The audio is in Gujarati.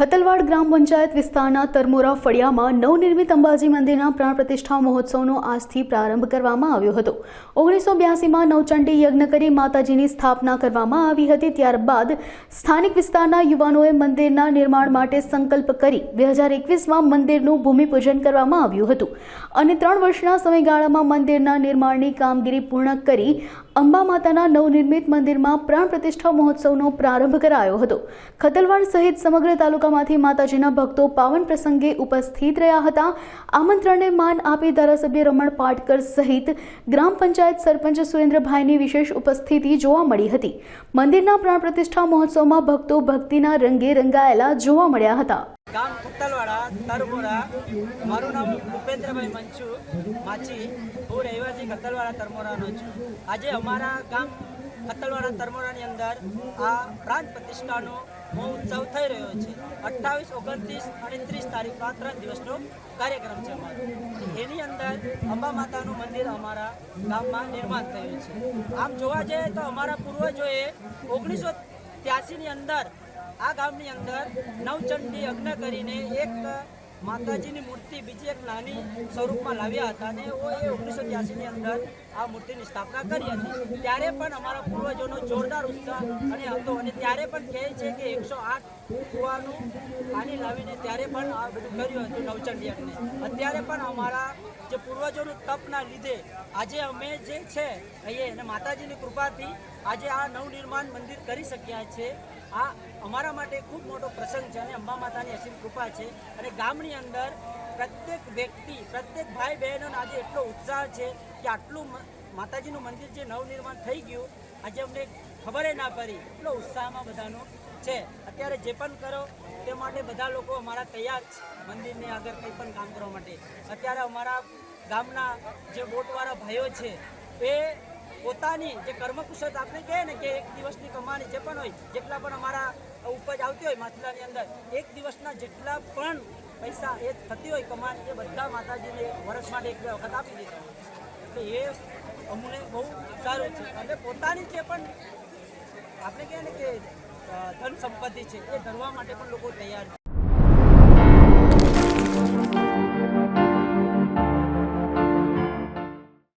ખતલવાડ ગ્રામ પંચાયત વિસ્તારના તરમોરા ફળિયામાં નવનિર્મિત અંબાજી મંદિરના પ્રાણ પ્રતિષ્ઠા મહોત્સવનો આજથી પ્રારંભ કરવામાં આવ્યો હતો. ઓગણીસો બ્યાસીમાં નવચંડી યજ્ઞ કરી માતાજીની સ્થાપના કરવામાં આવી હતી. ત્યારબાદ સ્થાનિક વિસ્તારના યુવાનોએ મંદિરના નિર્માણ માટે સંકલ્પ કરી બે હજાર એકવીસમાં મંદિરનું ભૂમિપૂજન કરવામાં આવ્યું હતું. અને ત્રણ વર્ષના સમયગાળામાં મંદિરના નિર્માણની કામગીરી પૂર્ણ કરી અંબા માતાના નવનિર્મિત મંદિરમાં પ્રાણ પ્રતિષ્ઠા મહોત્સવનો પ્રારંભ કરાયો હતો. ખતલવાડ સહિત સમગ્ર તાલુકામાંથી માતાજીના ભક્તો પાવન પ્રસંગે ઉપસ્થિત રહ્યા હતા. આમંત્રણને માન આપી ધારાસભ્ય રમણ પાટકર સહિત ગ્રામ પંચાયત સરપંચ સુરેન્દ્રભાઈની વિશેષ ઉપસ્થિતિ જોવા મળી હતી. મંદિરના પ્રાણ પ્રતિષ્ઠા મહોત્સવમાં ભક્તો ભક્તિના રંગે રંગાયેલા જોવા મળ્યા હતા. ગામ ખત્તલવાડા તરમોરા. મારું નામ ભૂપેન્દ્રભાઈ મંચુ માછી હું રહેવાસી ખત્તલવાડા તરમોરાનો છું. આજે અમારા ગામ ખત્તલવાડા તરમોરાની અંદર આ પ્રાણ પ્રતિષ્ઠાનો મહોત્સવ થઈ રહ્યો છે. અઠ્ઠાવીસ, ઓગણત્રીસ અને ત્રીસ તારીખ આ ત્રણ દિવસનો કાર્યક્રમ છે અમારો. એની અંદર અંબા માતાનું મંદિર અમારા ગામમાં નિર્માણ થયું છે. આમ જોવા જઈએ તો અમારા પૂર્વજોએ ઓગણીસો ત્યાસીની અંદર આ ગામની અંદર નવચંડી યજ્ઞ કરીને એક માતાજીની મૂર્તિ બીજી એક નાની સ્વરૂપમાં લાવ્યા હતા અને એ ઓગણીસો ત્યાસીની અંદર આ મૂર્તિની સ્થાપના કરી હતી. ત્યારે પણ અમારા પૂર્વજોનો જોરદાર ઉત્સાહ અને હતો. અને ત્યારે પણ કહે છે કે એકસો કુવાનું પાણી લાવીને ત્યારે પણ આ બધું કર્યું હતું નવચંડી અત્યારે પણ અમારા જે પૂર્વજોનું તપના લીધે આજે અમે જે છે, અહીંયા અને માતાજીની કૃપાથી આજે આ નવનિર્માણ મંદિર કરી શક્યા છે. આ અમારા માટે ખૂબ મોટો પ્રસંગ છે અને અંબા માતાની અસીમ કૃપા છે. અને ગામની અંદર પ્રત્યેક વ્યક્તિ, પ્રત્યેક ભાઈ બહેનોનો આજે એટલો ઉત્સાહ છે કે આટલું માતાજીનું મંદિર જે નવનિર્માણ થઈ ગયું, આજે અમને ખબર ના પડી. એટલો ઉત્સાહમાં બધાનો છે. અત્યારે જે પણ કરો તે માટે બધા લોકો અમારા તૈયાર છે. મંદિરની આગળ કંઈ પણ કામ કરવા માટે. અત્યારે અમારા ગામના જે બોટવાળા ભાઈઓ છે, એ પોતાની જે કર્મકુશળતા આપણે કહીએ ને કે એક દિવસની કમાણી જે પણ હોય, જેટલા પણ અમારા ઉપજ આવતી હોય માછલાની અંદર, એક દિવસના જેટલા પણ પૈસા એ થતી હોય કમાન એ બધા માતાજીને વર્ષ માટે એક બે વખત આપી દીધા એટલે એ અમને બહુ સારું છે. અને પોતાની જે પણ આપણે કહીએ ને કે ધન સંપત્તિ છે એ ધરવા માટે પણ લોકો તૈયાર છે.